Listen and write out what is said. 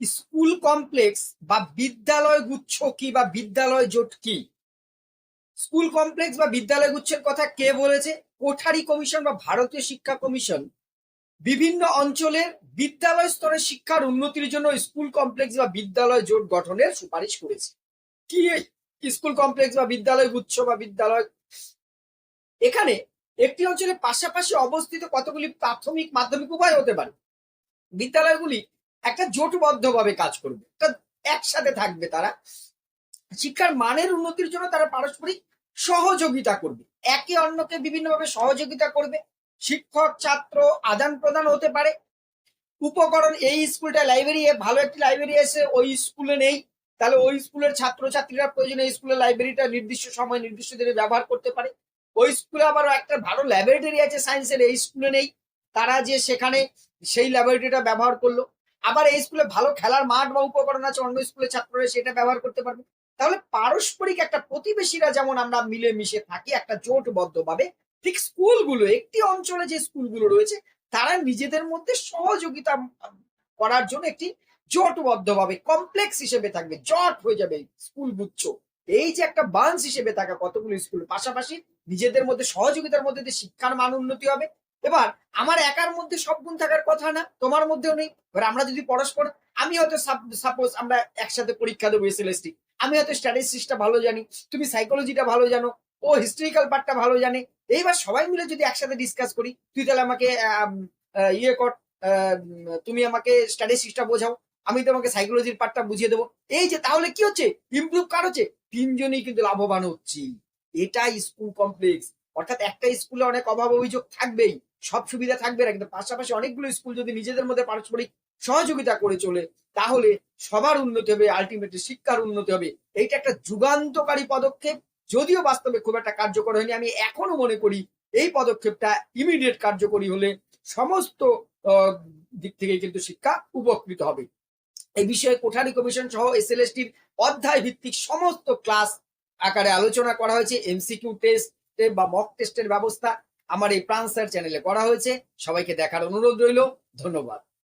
School complex বা বিদ্যালয় গুচ্ছ কি বা বিদ্যালয় জোট কি? স্কুল কমপ্লেক্স বা বিদ্যালয় গুচ্ছের কথা কে বলেছে? কোঠারি কমিশন বা ভারতীয় শিক্ষা কমিশন। বিভিন্ন অঞ্চলের বিদ্যালয় স্তরের শিক্ষার উন্নতির জন্য স্কুল কমপ্লেক্স বা বিদ্যালয় জোট গঠনের সুপারিশ করেছে। কি স্কুল কমপ্লেক্স বা বিদ্যালয় গুচ্ছ বা বিদ্যালয়? এখানে একটি অঞ্চলের পাশাপাশি অবস্থিত কতগুলি প্রাথমিক মাধ্যমিক উপায় হতে পারে? বিদ্যালয়গুলি একটা জোটবদ্ধভাবে কাজ করবে। একসাথে থাকবে তারা। শিক্ষার মানের উন্নতির জন্য তারা পারস্পরিক সহযোগিতা করবে। একে অন্যকে বিভিন্নভাবে সহযোগিতা করবে। শিক্ষক, ছাত্র, আদান প্রদান হতে পারে। উপকরণ, এই স্কুলটা লাইব্রেরি ভালো একটি লাইব্রেরি এসে ওই স্কুলে নেই। তাহলে ওই স্কুলের ছাত্রছাত্রীরা প্রয়োজনে স্কুলের লাইব্রেরিটা নির্দিষ্ট সময়, নির্দিষ্ট দিনে ব্যবহার করতে পারে। ওই স্কুলে আবার একটা ভালো ল্যাবরেটরি আছে সায়েন্সের এই স্কুলে নেই। তারা যে সেখানে সেই ল্যাবরেটরিটা ব্যবহার করল। আবার এই স্কুলে ভালো খেলার মাঠ বা উপকরণ আছে, অন্য স্কুলের ছাত্ররা সেটা ব্যবহার করতে পারবে। তাহলে পারস্পরিক একটা প্রতিবেশীরা যেমন আমরা মিলেমিশে থাকি, একটা জোটবদ্ধ ভাবে ঠিক স্কুলগুলো, একটি অঞ্চলে যে স্কুলগুলো রয়েছে, তারা নিজেদের মধ্যে সহযোগিতা করার জন্য একটি জোটবদ্ধ ভাবে কমপ্লেক্স হিসেবে থাকবে, জট হয়ে যাবে স্কুল গুচ্ছ। এই যে একটা বান্স হিসেবে থাকা কতগুলো স্কুল, পাশাপাশি নিজেদের মধ্যে সহযোগিতার মধ্যে দিয়ে শিক্ষার মান উন্নতি হবে এবার আমার একার মধ্যে সব গুণ থাকার কথা না, তোমার মধ্যেও নেই। এবার আমরা যদি পরস্পর, আমি হয়তো সাপোজ আমরা একসাথে পরীক্ষা দেবো এসএলএসটি আমি হয়তো স্ট্যাটিস্টিক্সটা ভালো জানি, তুমি সাইকোলজিটা ভালো জানো, ও হিস্ট্রিক্যাল পার্টটা ভালো জানে। এইবার সবাই মিলে যদি একসাথে ডিসকাস করি, তুই তাহলে আমাকে ইয়ে কর তুমি আমাকে স্ট্যাটিস্টিক্সটা বোঝাও, আমি তোমাকে সাইকোলজির পার্টটা বুঝিয়ে দেবো। এই যে, তাহলে কি হচ্ছে? ইমপ্রুভ কার হচ্ছে? তিনজনই কিন্তু লাভবান হচ্ছি। এটাই স্কুল কমপ্লেক্স অর্থাৎ একটা স্কুলে অনেক অভাব অভিযোগ থাকবেই, সব সুবিধা থাকবে না, কিন্তু পাশাপাশি অনেকগুলো স্কুল যদি নিজেদের মধ্যে পারস্পরিক সহযোগিতা করে চলে, তাহলে সবার উন্নতি হবে আলটিমেটলি শিক্ষার উন্নতি হবে। এইটা একটা যুগান্তকারী পদক্ষেপ, যদিও বাস্তবে খুব একটা কার্যকর হয়নি। আমি এখনও মনে করি এই পদক্ষেপটা ইমিডিয়েট কার্যকরী হলে সমস্ত দিক থেকে কিন্তু শিক্ষা উপকৃত হবে। এই বিষয়ে কোঠারি কমিশন সহ এসএলএসটির অধ্যায় ভিত্তিক সমস্ত ক্লাস আকারে আলোচনা করা হয়েছে এমসিকিউ টেস্ট বা মক টেস্টের ব্যবস্থা আমার এই প্রান্সার চ্যানেলে করা হয়েছে। সবাইকে দেখার অনুরোধ রইল। ধন্যবাদ।